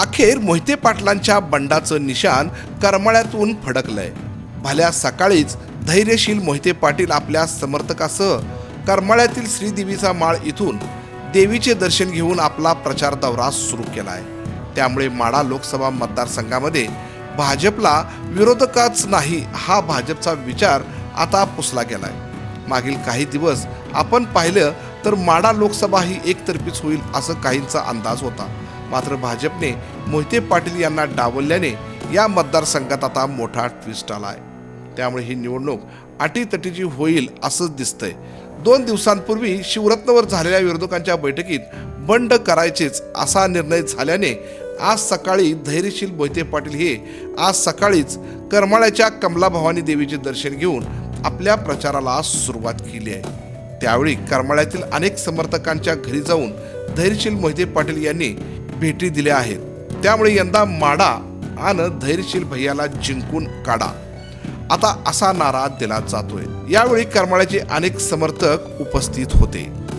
अखेर मोहिते पाटलांच्या बंडाचं निशाण करमाळ्यातून फडकलंय. भल्या सकाळीच धैर्यशील मोहिते पाटील आपल्या समर्थकासह करमाळ्यातील श्रीदेवीचा माळ इथून देवीचे दर्शन घेऊन आपला प्रचार दौरा सुरू केलाय. त्यामुळे माडा लोकसभा मतदारसंघामध्ये भाजपला विरोधकच नाही हा भाजपचा विचार आता पुसला गेलाय. मागील काही दिवस आपण पाहिलं तर माडा लोकसभा ही एकतर्फीच होईल असं काहींचा अंदाज होता. मात्र भाजपने मोहिते पाटील यांना डावलल्याने या मतदारसंघात आता मोठा ट्विस्ट आला आहे त्यामुळे ही निवडणूक अटीतटीची होईल असंच दिसतंय. दोन दिवसांपूर्वी शिवरत्नवर झालेल्या विरोधकांच्या बैठकीत बंड करायचेच असा निर्णय झाल्याने आज सकाळी धैर्यशील मोहिते पाटील हे आज सकाळीच करमाळ्याच्या कमला भवानी देवीचे दर्शन घेऊन आपल्या प्रचाराला सुरुवात केली आहे. त्यावेळी करमाळ्यातील अनेक समर्थकांच्या घरी जाऊन धैर्यशील मोहिते पाटील यांनी भेटी दिल्या आहेत. त्यामुळे यंदा माडा आणि धैर्यशील भैयाला जिंकून काढा. आता असा नारा दिला जातोय. यावेळी करमाळ्याचे अनेक समर्थक उपस्थित होते.